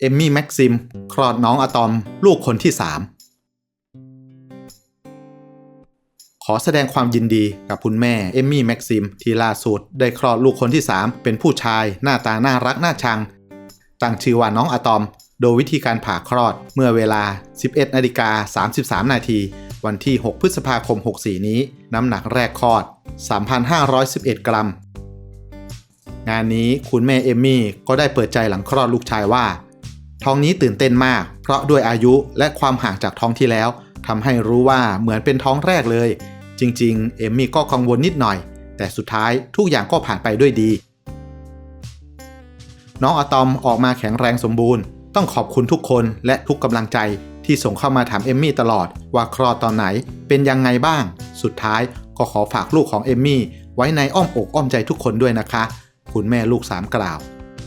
เอมมี่แม็กซิม คลอดน้องอะตอม ลูกคนที่ 3 ขอแสดงความยินดีกับคุณแม่เอมมี่แม็กซิม ที่ล่าสุดได้คลอดลูกคนที่ 3 เป็นผู้ชายหน้าตาน่ารักน่าชัง ตั้งชื่อว่าน้องอะตอม โดยวิธีการผ่าคลอดเมื่อเวลา 11นาฬิกา33 นาทีวันที่ 6 พฤษภาคม 64 นี้ น้ำหนักแรกคลอด 3,511 กรัม งานนี้คุณแม่เอมมี่ก็ได้เปิดใจหลังคลอดลูกชายว่า ท้องนี้ตื่นเต้นมาก เพราะด้วยอายุและความห่างจากท้องที่แล้วทำให้รู้ว่าเหมือนเป็นท้องแรกเลย จริงๆ เอมมี่ก็กังวลนิดหน่อย แต่สุดท้ายทุกอย่างก็ผ่านไปด้วยดี น้องอะตอมออกมาแข็งแรงสมบูรณ์ ต้องขอบคุณทุกคนและทุกกำลังใจที่ส่งเข้ามาถามเอมมี่ตลอด ว่าคลอดตอนไหนเป็นยังไงบ้าง สุดท้ายก็ขอฝากลูกของเอมมี่ไว้ในอ้อมอกอ้อมใจทุกคนด้วยนะคะ คุณแม่ลูกสามกล่าว